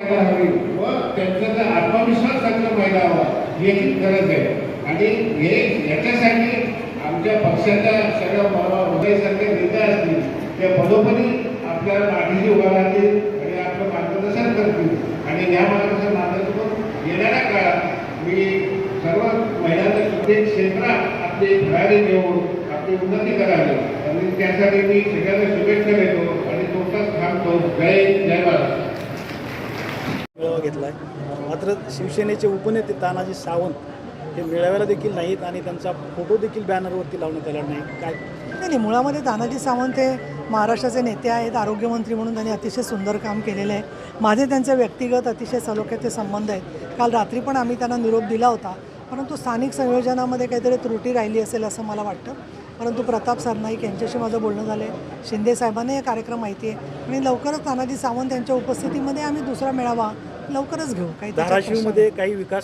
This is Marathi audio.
हवी व त्यांचा आत्मविश्वास चांगला व्हायला हवा ही एक गरज आहे आणि हे याच्यासाठी आमच्या पक्षाच्या सगळ्या उदयसारखे नेत्या असतील त्या पदोपदी आपल्या पाठीशी उभा राहतील आणि आपलं मार्गदर्शन करतील आणि या मार्गदर्शन मार्गातून येणाऱ्या काळात मी सर्व महिलांना प्रत्येक क्षेत्रात आपली भरारी घेऊन आपली उन्नती करावी आणि त्यासाठी मी सगळ्यांना शुभेच्छा देतो आणि तुमचाच थांबतो जय जय महाराज घेतला आहे मात्र शिवसेनेचे उपनेते तानाजी सावंत हे मेळाव्याला देखील नाहीत आणि त्यांचा फोटो देखील बॅनरवरती लावण्यात आला नाही. काय? नाही नाही मुळामध्ये तानाजी सावंत हे महाराष्ट्राचे नेते आहेत आरोग्यमंत्री म्हणून त्यांनी अतिशय सुंदर काम केलेलं आहे. माझे त्यांचे व्यक्तिगत अतिशय सलोख्याचे संबंध आहेत. काल रात्री पण आम्ही त्यांना निरोप दिला होता. परंतु स्थानिक संयोजनामध्ये काहीतरी त्रुटी राहिली असेल असं मला वाटतं. परंतु प्रताप सरनाईक यांच्याशी माझं बोलणं झालं आहे शिंदे साहेबांना हे कार्यक्रम माहिती आहे. आणि लवकरच तानाजी सावंत यांच्या उपस्थितीमध्ये आम्ही दुसरा मेळावा लवकरच घेऊ. काही. धाराशिवमध्ये काही विकास